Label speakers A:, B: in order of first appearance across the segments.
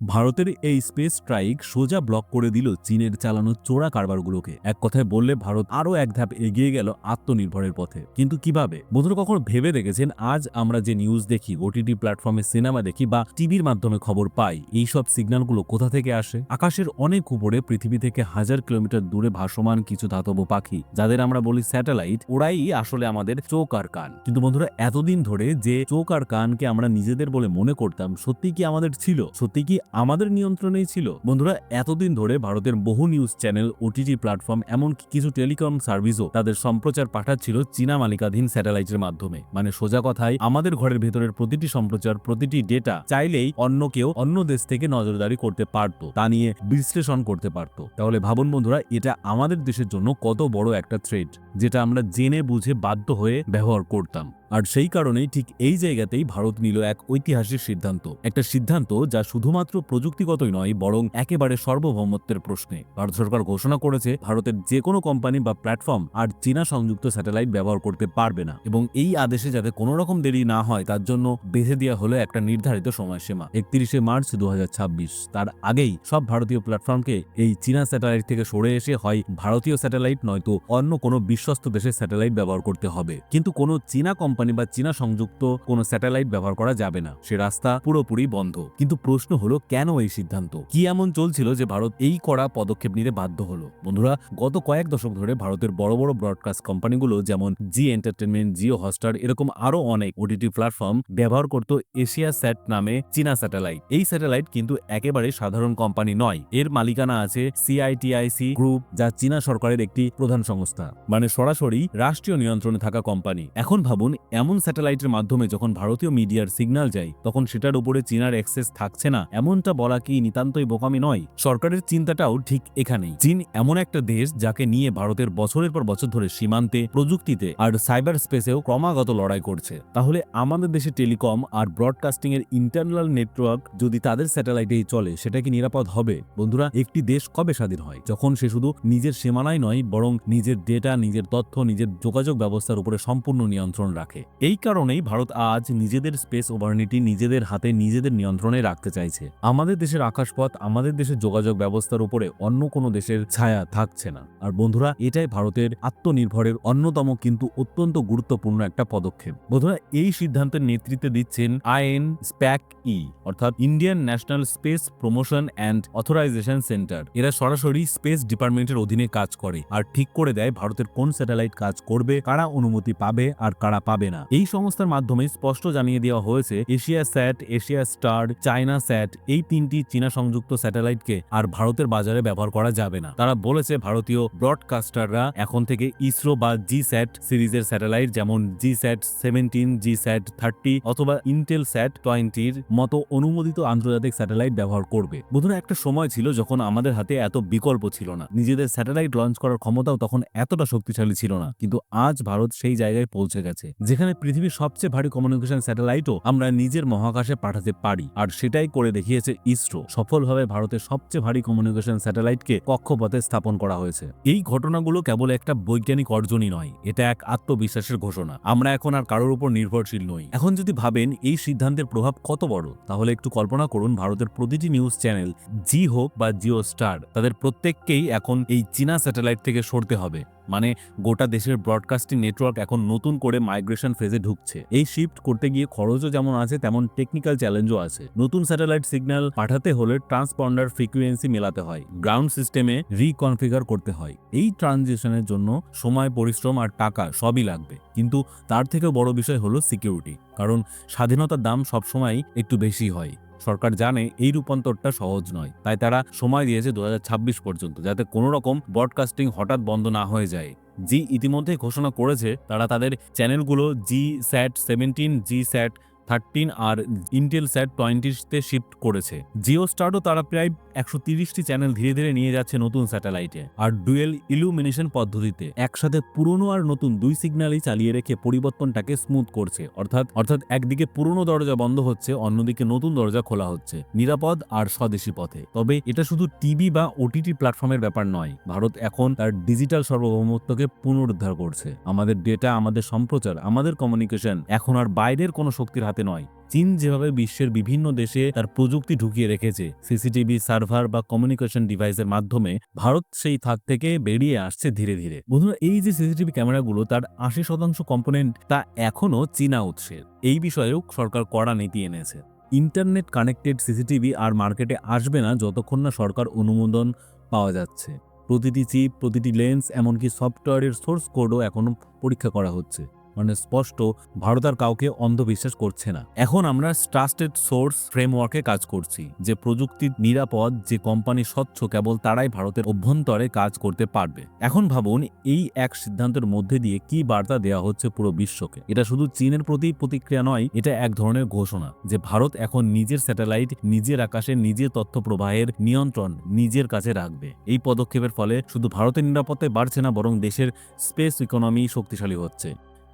A: ভারতের এই space strike সোজা ব্লক করে দিল চীনের চালানো চোরা কারবারগুলোকে। এক কথায় বললে ভারত আরও এক ধাপ এগিয়ে গেল আত্মনির্ভরের পথে। কিন্তু কীভাবে? বন্ধুরা, কখনো ভেবে দেখেছেন? আজ আমরা যে নিউজ দেখি ওটিটি প্ল্যাটফর্মে সিনেমা দেখি বা টিভির মাধ্যমে খবর পাই, এই সব সিগন্যালগুলো কোথা থেকে আসে? আকাশের অনেক উপরে, পৃথিবী থেকে হাজার কিলোমিটার দূরে ভাসমান কিছু ধাতব পাখি, যাদের আমরা বলি স্যাটেলাইট ওরাই আসলে আমাদের চোখ আর কান। কিন্তু বন্ধুরা, এতদিন ধরে যে চোখ আর কানকে আমরা নিজেদের বলে মনে করতাম সত্যি কি আমাদের ছিল? সত্যি কি আমাদের নিয়ন্ত্রণেই ছিল। বন্ধুরা, এতদিন ধরে ভারতের বহু নিউজ চ্যানেল ওটিটি প্ল্যাটফর্ম এমনকি কিছু টেলিকম সার্ভিসও তাদের সম্প্রচার পাঠাচ্ছিল চীনা মালিকাধীন স্যাটেলাইটের মাধ্যমে। মানে সোজা কথায়, আমাদের ঘরের ভেতরের প্রতিটি সম্প্রচার, প্রতিটি ডেটা চাইলেই অন্য কেউ অন্য দেশ থেকে নজরদারি করতে পারত, তা নিয়ে বিশ্লেষণ করতে পারত। তাহলে ভাবুন বন্ধুরা, এটা আমাদের দেশের জন্য কত বড় একটা থ্রেড যেটা আমরা জেনে বুঝে বাধ্য হয়ে ব্যবহার করতাম। আর সেই কারণেই ঠিক এই জায়গাতেই ভারত নিল এক ঐতিহাসিক সিদ্ধান্ত। একটা সিদ্ধান্ত যা শুধুমাত্র প্রযুক্তিগতই নয়, বরং একেবারে সার্বভৌমত্বের প্রশ্নে। ভারত সরকার ঘোষণা করেছে, ভারতের যে কোনো কোম্পানি বা প্ল্যাটফর্ম আর চীনা সংযুক্ত স্যাটেলাইট ব্যবহার করতে পারবে না। এবং এই আদেশে যাতে কোনো রকম দেরি না হয়, তার জন্য বেঁধে দেওয়া হলো একটা নির্ধারিত সময়সীমা, একত্রিশে মার্চ দু হাজার ছাব্বিশ। তার আগেই সব ভারতীয় প্ল্যাটফর্মকে এই চীনা স্যাটেলাইট থেকে সরে এসে হয় ভারতীয় স্যাটেলাইট, নয়তো অন্য কোনো বিশ্বস্ত দেশের স্যাটেলাইট ব্যবহার করতে হবে। কিন্তু কোনো চীনা কোম্পানি বা চীনা সংযুক্ত কোনো স্যাটেলাইট ব্যবহার করা যাবে না। সে রাস্তা পুরোপুরি বন্ধ। কিন্তু প্রশ্ন হলো, কেন এই সিদ্ধান্ত? কি এমন চলছিল যে ভারত এই কড়া পদক্ষেপ নিতে বাধ্য হলো? বন্ধুরা, গত কয়েক দশক ধরে ভারতের বড় বড় ব্রডকাস্ট কোম্পানিগুলো যেমন জি এন্টারটেনমেন্ট জিও হটস্টার এরকম আরও অনেক ওটিটি প্ল্যাটফর্ম ব্যবহার করত এশিয়া স্যাট নামে চীনা স্যাটেলাইট। এই স্যাটেলাইট কিন্তু একেবারে সাধারণ কোম্পানি নয়। এর মালিকানা আছে সিআইটিআইসি গ্রুপ যা চীনা সরকারের একটি প্রধান সংস্থা। মানে সরাসরি রাষ্ট্রীয় নিয়ন্ত্রণে থাকা কোম্পানি। এখন ভাবুন এমন স্যাটেলাইটের মাধ্যমে যখন ভারতীয় মিডিয়ার সিগন্যাল যায়, তখন সেটার উপরে চীনার অ্যাক্সেস থাকছে না। এমনটা বলা কি নিতান্তই বোকামি নয়। সরকারের চিন্তাটাও ঠিক এখানেই। চীন এমন একটা দেশ যাকে নিয়ে ভারতের বছরের পর বছর ধরে সীমান্তে, প্রযুক্তিতে আর সাইবার স্পেসেও ক্রমাগত লড়াই করছে। তাহলে আমাদের দেশে টেলিকম আর ব্রডকাস্টিং এর ইন্টারনাল নেটওয়ার্ক যদি তাদের স্যাটেলাইটেই চলে, সেটা কি নিরাপদ হবে? বন্ধুরা, একটি দেশ কবে স্বাধীন হয়? যখন সে শুধু নিজের সীমানায় নয়, বরং নিজের ডেটা, নিজের তথ্য, নিজের যোগাযোগ ব্যবস্থার উপরে সম্পূর্ণ নিয়ন্ত্রণ রাখে। এই কারণেই ভারত আজ নিজেদের স্পেস ওভারনিটি নিজেদের হাতে নিজেদের নিয়ন্ত্রণে রাখতে চাইছে। আমাদের দেশের আকাশপথ, আমাদের দেশের যোগাযোগ ব্যবস্থার উপরে অন্য কোনো দেশের ছায়া থাকছে না। আর বন্ধুরা, এটাই ভারতের আত্মনির্ভরের অন্যতম কিন্তু অত্যন্ত গুরুত্বপূর্ণ একটা পদক্ষেপ। বন্ধুরা, এই সিদ্ধান্তের নেতৃত্বে দিচ্ছেন আইএন স্প্যাক ই, অর্থাৎ Indian national space promotion and authorization centre এরা সরাসরি স্পেস ডিপার্টমেন্টের অধীনে কাজ করে। আর ঠিক করে দেয় ভারতের কোন স্যাটেলাইট কাজ করবে, কারা অনুমতি পাবে, আর কারা পাবে না। এই সংস্থার মাধ্যমে স্পষ্ট জানিয়ে দেওয়া হয়েছে, Asia Sat, Asia Star, China Sat, এই তিনটি চীনা সংযুক্ত স্যাটেলাইটকে আর ভারতের বাজারে ব্যবহার করা যাবে না। তারা বলেছে, ভারতীয় ব্রডকাস্টাররা এখন থেকে ইসরো বা জি স্যাট সিরিজের স্যাটেলাইট যেমন G Sat seventeen, G Sat thirty অথবা ইন্টেল স্যাট টোয়েন্টির মতো অনুমোদিত আন্তর্জাতিক স্যাটেলাইট ব্যবহার করবে। বন্ধুরা একটা সময় ছিল যখন আমাদের হাতে এত বিকল্প ছিল না। নিজেদের স্যাটেলাইট লঞ্চ করার ক্ষমতাও তখন এতটা শক্তিশালী ছিল না। কিন্তু আজ ভারত সেই জায়গায় পৌঁছে গেছে, যেখানে পৃথিবীর সবচেয়ে ভারী কমিউনিকেশন স্যাটেলাইটও আমরা নিজের মহাকাশে পাঠাতে পারি। আর সেটাই করে দেখিয়েছে ইসরো। সফলভাবে ভারতের সবচেয়ে ভারী কমিউনিকেশন স্যাটেলাইটকে কক্ষপথে স্থাপন করা হয়েছে। এই ঘটনাগুলো কেবল একটা বৈজ্ঞানিক অর্জনই নয়, এটা এক আত্মবিশ্বাসের ঘোষণা। আমরা এখন আর কারোর উপর নির্ভরশীল নই। এখন যদি ভাবেন এই সিদ্ধান্তের প্রভাব কত বড়, তাহলে একটু কল্পনা করুন ভারতের প্রতিটি নিউজ চ্যানেল জি হোক বা জিও স্টার তাদের প্রত্যেককেই এখন এই চীনা স্যাটেলাইট থেকে সরতে হবে। মানে গোটা দেশের ব্রডকাস্টিং নেটওয়ার্ক এখন নতুন করে মাইগ্রেশন ফেজে ঢুকছে। এই শিফট করতে গিয়ে খরচও যেমন আছে, তেমন টেকনিক্যাল চ্যালেঞ্জও আছে। নতুন স্যাটেলাইট সিগন্যাল পাঠাতে হলে ট্রান্সপন্ডার ফ্রিকুয়েন্সি মেলাতে হয় গ্রাউন্ড সিস্টেমে রিকনফিগার করতে হয়। এই ট্রানজিশনের জন্য সময়, পরিশ্রম আর টাকা সবই লাগবে। কিন্তু তার থেকেও বড় বিষয় হলো সিকিউরিটি কারণ স্বাধীনতার দাম সবসময় একটু বেশি হয়। সরকার জানে এই রূপান্তরটা সহজ নয়। তাই তারা সময় দিয়েছে দু হাজার ছাব্বিশ পর্যন্ত, যাতে কোনো রকম ব্রডকাস্টিং হঠাৎ বন্ধ না হয়ে যায়। জি ইতিমধ্যে ঘোষণা করেছে, তারা তাদের চ্যানেলগুলো G Sat seventeen G Sat thirteen আর ইন্টেল স্যাট টোয়েন্টিতে শিফট করেছে। জিও স্টারও তারা প্রায় একশো তিরিশটি চ্যানেল ধীরে ধীরে নিয়ে যাচ্ছে নতুন স্যাটেলাইটে। আর ডুয়েল ইলুমিনেশন পদ্ধতিতে একসাথে পুরনো আর নতুন দুই সিগন্যালই চালিয়ে রেখে পরিবর্তনটাকে স্মুথ করছে। অর্থাৎ অর্থাৎ একদিকে পুরনো দরজা বন্ধ হচ্ছে, অন্যদিকে নতুন দরজা খোলা হচ্ছে। নিরাপদ আর স্বদেশী পথে। তবে এটা শুধু টিভি বা ওটিটি প্ল্যাটফর্মের ব্যাপার নয়। ভারত এখন তার ডিজিটাল সার্বভৌমত্বকে পুনরুদ্ধার করছে। আমাদের ডেটা, আমাদের সম্প্রচার, আমাদের কমিউনিকেশন এখন আর বাইরের কোনো শক্তির হাতে নয়। চীন যেভাবে বিশ্বের বিভিন্ন দেশে তার প্রযুক্তি ঢুকিয়ে রেখেছে, সিসিটিভি সার্ভার বা কমিউনিকেশন ডিভাইসের মাধ্যমে, ভারত সেই থাক থেকে বেরিয়ে আসছে ধীরে ধীরে। বন্ধুরা, এই যে সিসিটিভি ক্যামেরাগুলো, তার আশি শতাংশ কম্পোনেন্ট তা এখনও চীনা উৎসের। এই বিষয়েও সরকার কড়া নীতি এনেছে। ইন্টারনেট কানেক্টেড সিসিটিভি আর মার্কেটে আসবে না যতক্ষণ না সরকার অনুমোদন পাওয়া যাচ্ছে। প্রতিটি চিপ, প্রতিটি লেন্স, এমনকি সফটওয়্যারের সোর্স কোডও এখনও পরীক্ষা করা হচ্ছে। মানে স্পষ্ট ভারত আর কাউকে অন্ধবিশ্বাস করছে না। এখন আমরা ট্রাস্টেড সোর্স ফ্রেমওয়ার্কে কাজ করছি, যে প্রযুক্তি নিরাপদ, যে কোম্পানি স্বচ্ছ, কেবল তারাই ভারতের অভ্যন্তরে কাজ করতে পারবে। এখন ভাবুন, এই এক সিদ্ধান্তের মধ্যে দিয়ে কি বার্তা দেওয়া হচ্ছে পুরো বিশ্বকে। এটা শুধু চীনের প্রতি প্রতিক্রিয়া নয়, এটা এক ধরনের ঘোষণা, যে ভারত এখন নিজের স্যাটেলাইট নিজের আকাশে, নিজের তথ্য প্রবাহের নিয়ন্ত্রণ নিজের কাছে রাখবে। এই পদক্ষেপের ফলে শুধু ভারতের নিরাপত্তায় বাড়ছে না, বরং দেশের স্পেস ইকোনমি শক্তিশালী হচ্ছে।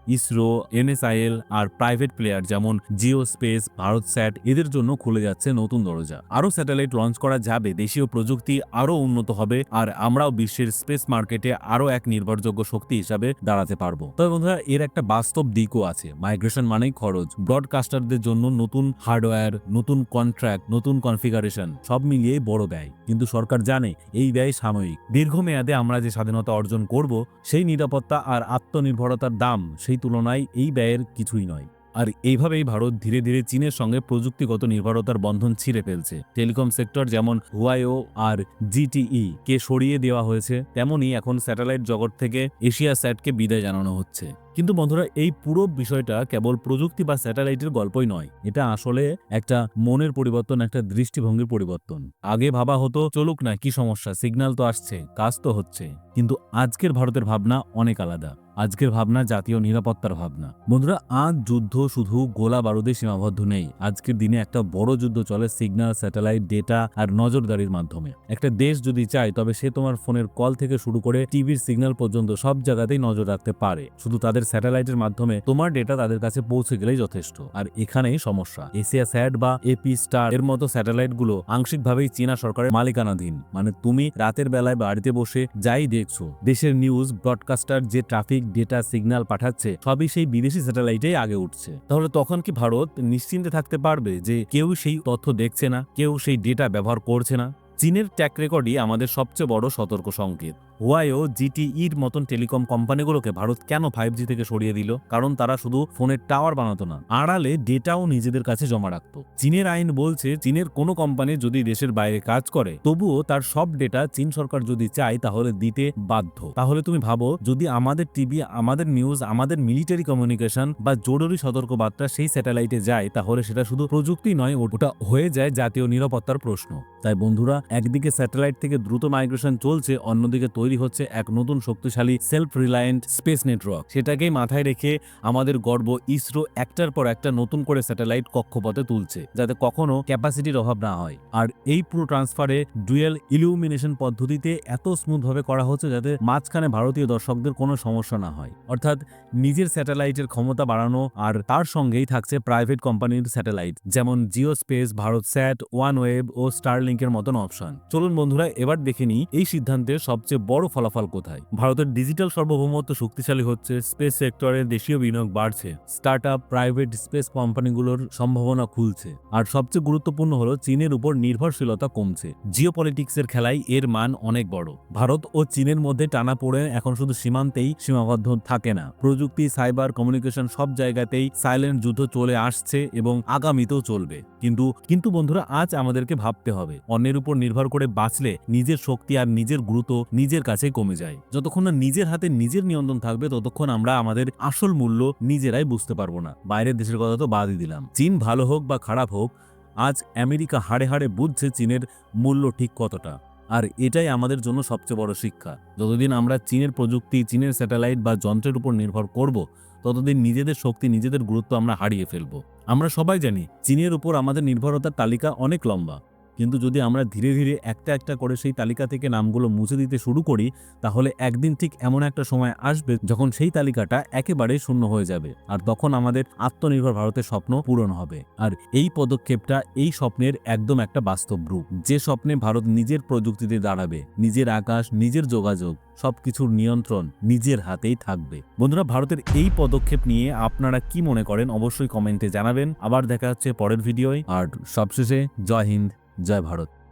A: ইসরো, এনএসআইএল আর প্রাইভেট প্লেয়ার যেমন জিও স্পেস, ভারত স্যাট এদের জন্য খুলে যাচ্ছে নতুন দরজা। আরও স্যাটেলাইট লঞ্চ করা যাবে, দেশীয় প্রযুক্তি আরও উন্নত হবে আর আমরাও বিশ্বের স্পেস মার্কেটে আরও এক নির্ভরযোগ্য শক্তি হিসাবে দাঁড়াতে পারব। তবে বন্ধুরা, এর একটা বাস্তব দিকও আছে। মাইগ্রেশন মানেই খরচ। ব্রডকাস্টারদের জন্য নতুন হার্ডওয়্যার, নতুন কন্ট্রাক্ট, নতুন কনফিগারেশন, সব মিলিয়ে বড় ব্যয়। কিন্তু সরকার জানে, এই ব্যয় সাময়িক। দীর্ঘমেয়াদে আমরা যে স্বাধীনতা অর্জন করব, সেই নিরাপত্তা আর আত্মনির্ভরতার দাম, সেই তুলনায় এই ব্যয়ের কিছুই নয়। আর এইভাবেই ভারত ধীরে ধীরে চীনের সঙ্গে প্রযুক্তিগত নির্ভরতার বন্ধন ছিঁড়ে ফেলছে। টেলিকম সেক্টর যেমন হুয়াইও আর জিটিই কে সরিয়ে দেওয়া হয়েছে, তেমনই এখন স্যাটেলাইট জগৎ থেকে এশিয়া স্যাটকে বিদায় জানানো হচ্ছে। কিন্তু বন্ধুরা, এই পুরো বিষয়টা কেবল প্রযুক্তি বা স্যাটেলাইটের গল্পই নয়। এটা আসলে একটা মনের পরিবর্তন, একটা দৃষ্টিভঙ্গির পরিবর্তন। আগে ভাবা হতো, চলুক না, কি সমস্যা? সিগন্যাল তো আসছে, কাজ তো হচ্ছে। কিন্তু আজকের ভারতের ভাবনা অনেক আলাদা। আজকের ভাবনা জাতীয় নিরাপত্তার ভাবনা। বন্ধুরা, আজ যুদ্ধ শুধু গোলা বারুদে সীমাবদ্ধ নেই। আজকের দিনে একটা বড় যুদ্ধ চলে সিগন্যাল, স্যাটেলাইট, ডেটা আর নজরদারির মাধ্যমে। একটা দেশ যদি চায়, তবে সে তোমার ফোনের কল থেকে শুরু করে টিভির সিগন্যাল পর্যন্ত সব জায়গাতেই নজর রাখতে পারে। শুধু তাদের স্যাটেলাইটের মাধ্যমে তোমার ডেটা তাদের কাছে পৌঁছে গেলেই যথেষ্ট। আর এখানেই সমস্যা। এশিয়া স্যাট বা এপি স্টার এর মতো স্যাটেলাইটগুলো আংশিকভাবেই চীনা সরকারের মালিকানাধীন। মানে তুমি রাতের বেলায় বাড়িতে বসে যাই দেখছ। দেশের নিউজ, ব্রডকাস্টার, যে ট্রাফিক ডেটা সিগন্যাল পাঠাচ্ছে, সবই সেই বিদেশি স্যাটেলাইটেই আগে উঠছে। তাহলে তখন কি ভারত নিশ্চিন্তে থাকতে পারবে যে কেউ সেই তথ্য দেখছে না, কেউ সেই ডেটা ব্যবহার করছে না? চীনের ট্যাক রেকর্ডই আমাদের সবচেয়ে বড় সতর্ক সংকেত হুয়াইও জিটিইর মতন টেলিকম কোম্পানিগুলোকে ভারত কেন ফাইভ জি থেকে সরিয়ে দিল? কারণ তারা শুধু ফোনের টাওয়ার বানাতো না, আড়ালে ডেটাও নিজেদের কাছে জমা রাখত। চীনের আইন বলছে, চীনের কোনো কোম্পানি যদি দেশের বাইরে কাজ করে, তবুও তার সব ডেটা চীন সরকার যদি চায়, তাহলে দিতে বাধ্য। তাহলে তুমি ভাবো, যদি আমাদের টিভি, আমাদের নিউজ আমাদের মিলিটারি কমিউনিকেশন বা জরুরি সতর্কবার্তা সেই স্যাটেলাইটে যায়, তাহলে সেটা শুধু প্রযুক্তি নয়, ওটা হয়ে যায় জাতীয় নিরাপত্তার প্রশ্ন। তাই বন্ধুরা, একদিকে স্যাটেলাইট থেকে দ্রুত মাইগ্রেশন চলছে, অন্যদিকে তৈরি হচ্ছে এক নতুন শক্তিশালী সেলফ রিলায়েন্ট স্পেস নেটওয়ার্ক সেটাকেই মাথায় রেখে আমাদের গর্ব ইসরো একটার পর একটা নতুন করে স্যাটেলাইট কক্ষপথে তুলছে, যাতে কখনো ক্যাপাসিটির অভাব না হয়। আর এই পুরো ট্রান্সফারে ডুয়েল ইলুমিনেশন পদ্ধতিতে এত স্মুথভাবে করা হচ্ছে যাতে মাঝখানে ভারতীয় দর্শকদের কোনো সমস্যা না হয়। অর্থাৎ নিজের স্যাটেলাইটের ক্ষমতা বাড়ানো আর তার সঙ্গেই থাকছে প্রাইভেট কোম্পানির স্যাটেলাইট যেমন Jio space Bharat sat OneWeb ও স্টার স্টারলিংকের মতন অপশন চলুন বন্ধুরা, এবার দেখে নিই এই সিদ্ধান্তের সবচেয়ে বড় ফলাফল কোথায়? ভারতের ডিজিটাল সার্বভৌমত্ব শক্তিশালী হচ্ছে, স্পেস সেক্টরে দেশীয় বিনিয়োগ বাড়ছে স্টার্ট প্রাইভেট স্পেস কোম্পানিগুলোর সম্ভাবনা খুলছে, আর সবচেয়ে গুরুত্বপূর্ণ হলো চীনের উপর নির্ভরশীলতা কমছে। জিও পলিটিক্সের খেলায় এর মান অনেক বড়। ভারত ও চীনের মধ্যে টানা পড়ে এখন শুধু সীমান্তেই সীমাবদ্ধ থাকে না। প্রযুক্তি, সাইবার, কমিউনিকেশন সব জায়গাতেই সাইলেন্ট যুদ্ধ চলে আসছে এবং আগামীতেও চলবে। কিন্তু কিন্তু বন্ধুরা, আজ আমাদেরকে ভাবতে হবে। অন্যের উপর নির্ভর করে বাঁচলে নিজের শক্তি আর নিজের গুরুত্ব নিজের কাছে কমে যায়। যতক্ষণ না নিজের হাতে নিজের নিয়ন্ত্রণ থাকবে, ততক্ষণ আমরা আমাদের আসল মূল্য নিজেরাই বুঝতে পারব না। বাইরের দেশের কথা তো বাদই দিলাম। চীন ভালো হোক বা খারাপ হোক, আজ আমেরিকা হাড়ে হাড়ে বুঝছে চীনের মূল্য ঠিক কতটা। আর এটাই আমাদের জন্য সবচেয়ে বড় শিক্ষা। যতদিন আমরা চীনের প্রযুক্তি, চীনের স্যাটেলাইট বা যন্ত্রের উপর নির্ভর করব, ততদিন নিজেদের শক্তি, নিজেদের গুরুত্ব আমরা হারিয়ে ফেলব। আমরা সবাই জানি, চীনের উপর আমাদের নির্ভরতার তালিকা অনেক লম্বা। কিন্তু যদি আমরা ধীরে ধীরে একটা একটা করে সেই তালিকা থেকে নামগুলো মুছে দিতে শুরু করি, তাহলে একদিন ঠিক এমন একটা সময় আসবে যখন সেই তালিকাটা একেবারে শূন্য হয়ে যাবে আর তখন আমাদের আত্মনির্ভর ভারতের স্বপ্ন পূরণ হবে। আর এই পদক্ষেপটা এই স্বপ্নের একদম একটা বাস্তব রূপ। যে স্বপ্নে ভারত নিজের প্রযুক্তিতে দাঁড়াবে, নিজের আকাশ, নিজের যোগাযোগ, সবকিছুর নিয়ন্ত্রণ নিজের হাতেই থাকবে। বন্ধুরা, ভারতের এই পদক্ষেপ নিয়ে আপনারা কি মনে করেন অবশ্যই কমেন্টে জানাবেন। আবার দেখা হচ্ছে পরের ভিডিওয়। আর সবশেষে জয় হিন্দ। জয় ভারত।